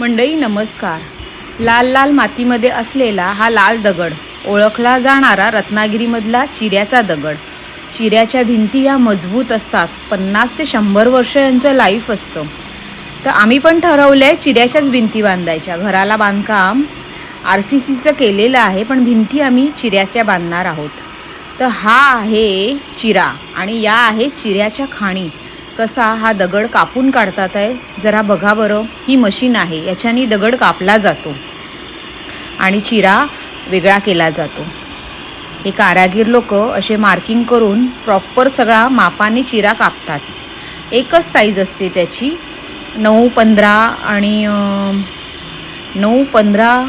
मंडई नमस्कार. लाल लाल मातीमध्ये असलेला हा लाल दगड ओळखला जाणारा रत्नागिरीमधला चिऱ्याचा दगड. चिऱ्याच्या भिंती या मजबूत असतात. पन्नास ते शंभर वर्ष यांचं लाईफ असतं. तर आम्ही पण ठरवलं आहे चिऱ्याच्याच भिंती बांधायच्या. घराला बांधकाम आर सी सीचं केलेलं आहे पण भिंती आम्ही चिऱ्याच्या बांधणार आहोत. तर हा आहे चिरा आणि या आहे चिऱ्याच्या खाणी. कसा हा दगड कापून काढतात आहे जरा बघा बरं. ही मशीन आहे याच्याने दगड कापला जातो. आणि चिरा वेगळा केला जातो. हे कारागीर लोक असे मार्किंग करून प्रॉपर सगळा मापाने चिरा कापतात. एकच साईज असते त्याची. नऊ पंधरा आणि नऊ पंधरा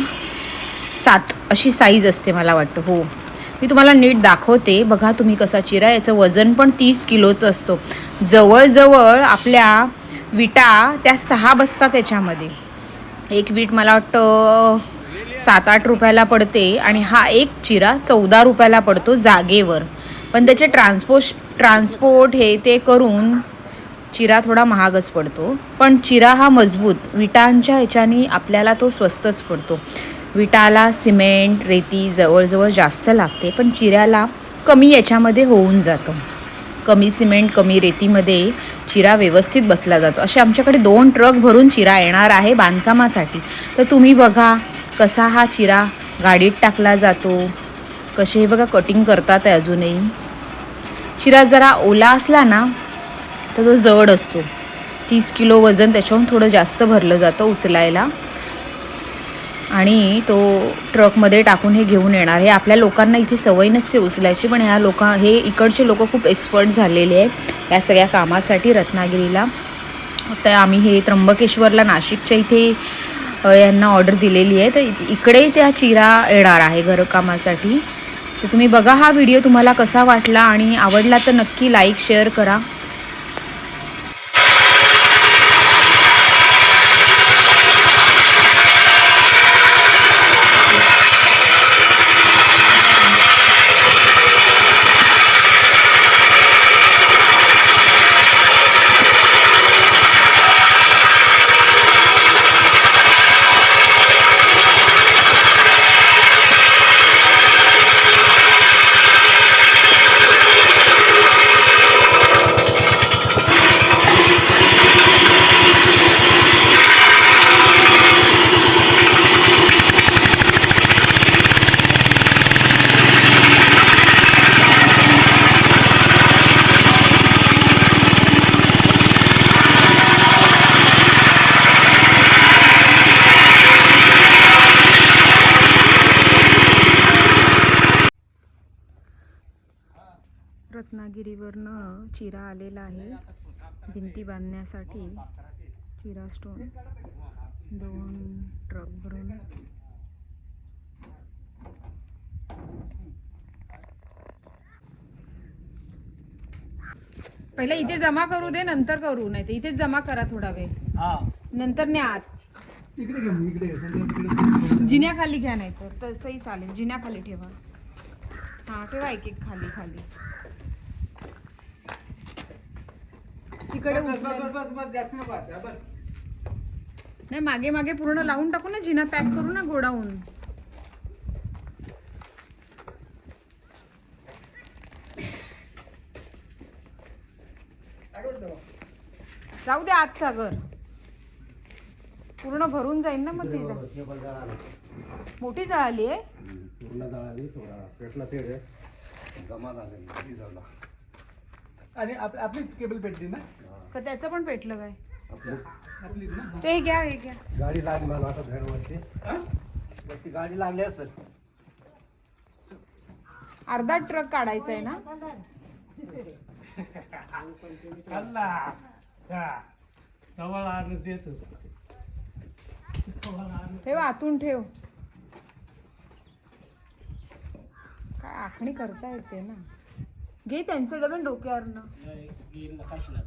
सात अशी साईज असते मला वाटतं. हो. मी तुम्हाला नीट दाखवते. बघा तुम्ही कसा चिरा याचं वजन पण तीस किलोचं असतो. जवळजवळ आपल्या विटा त्या सहा बसतात त्याच्यामध्ये एक वीट मला वाटतं सात आठ रुपयाला पडते आणि हा एक चिरा चौदा रुपयाला पडतो जागेवर. पण त्याचे ट्रान्सपोर्ट ट्रान्सपोर्ट हे ते करून चिरा थोडा महागच पडतो. पण चिरा हा मजबूत विटांच्या ह्याच्याने आपल्याला तो स्वस्तच पडतो. विटाला सिमेंट रेती जवळजवळ जास्त लागते पण चिऱ्याला कमी याच्यामध्ये होऊन जातं. कमी सिमेंट कमी रेतीमध्ये चिरा व्यवस्थित बसला जातो. असे आमच्याकडे दोन ट्रक भरून चिरा येणार आहे बांधकामासाठी. तर तुम्ही बघा कसा हा चिरा गाडीत टाकला जातो. कसे हे बघा कटिंग करतात आहे अजूनही. चिरा जरा ओला असला ना तर तो जड असतो. तीस किलो वजन त्याच्याहून थोडं जास्त भरलं जातं उचलायला. आणि तो ट्रकमध्ये टाकून हे घेऊन येणार. हे आपल्या लोकांना इथे सवय नसते उचलायची पण ह्या लोक हे इकडचे लोक खूप एक्सपर्ट झालेले आहे या सगळ्या कामासाठी रत्नागिरीला. तर आम्ही हे त्र्यंबकेश्वरला नाशिकच्या इथे यांना ऑर्डर दिलेली आहे. तर इकडे त्या चिरा येणार आहे घरकामासाठी. तर तुम्ही बघा हा व्हिडिओ तुम्हाला कसा वाटला आणि आवडला तर नक्की लाईक शेअर करा. रत्नागिरीवरनं चिरा आलेला आहे. भिंती बांधण्यासाठी चिरा स्टोन दोन ट्रक भरून. पहिला इथे जमा करू दे नंतर करू नाही इथेच जमा करा थोडा वेळ. नंतर न्या आत जिन्याखाली घ्या नाही तर तसंही चालेल. जिन्याखाली ठेवा. हा ठेवा एक एक खाली खाली. तिकडे बस, बस, उचलायला- बस, बस, बस, जास्त नको आता, बस. नाही मागे मागे पूर्ण लावून टाकू ना जिना पॅक करू ना गोडाऊन. आठवत. जाऊ दे आत सागर. पूर्ण भरून जाईल ना मग ती जा- केबल जळाला. मोठी जळाली आहे? पूर्ण जळाली थोडा पेटला तेड जमा झाले नाही जळला आणि आप- आपली केबल पेटली ना? का त्याचं पण पेटलं काय? आपली? आपलीच ना? हा. ते घ्या हे घ्या. गाडी लागली मला वाटत घरवरती हा? वरती गाडी लागली असेल. अर्धा ट्रक काढायचा आहे ना. खाल्ला हा. आणून देतो ठेव आतून ठेव. काय आखणी करता येते ना. घे त्यांचं डबे डोक्यावरनं. येईल कशाला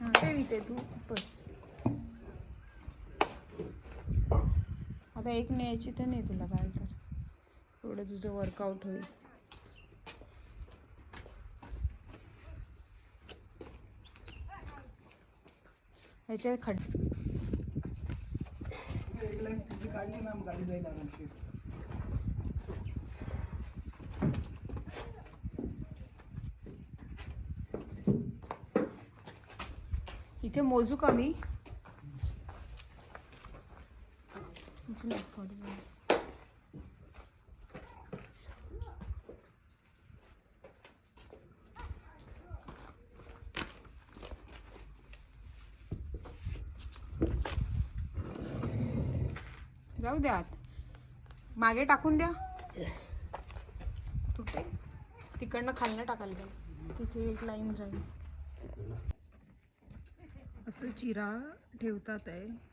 हा, ठेव इथे तू बस. आता एक न्यायची तर नाही तुला काय तर. थोडं तुझं वर्कआउट होईल. ह्याच्यात खड इथे मोजू का मी? अजून एक जाऊ. द्या आत. मागे टाकून द्या. तुटे तिकडनं खालनं टाकायला पाहिजे. तिथे एक लाईन राहील. असं चिरा ठेवतात आहे.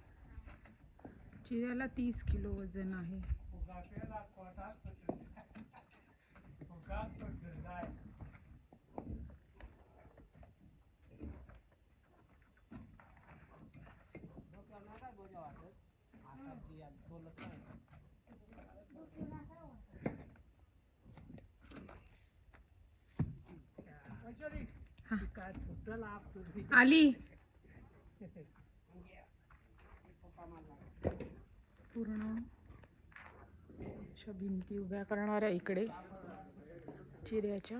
चिऱ्याला तीस किलो वजन आहे. आली पूर्ण अशा भिंती उभ्या करणाऱ्या इकडे चिऱ्याच्या.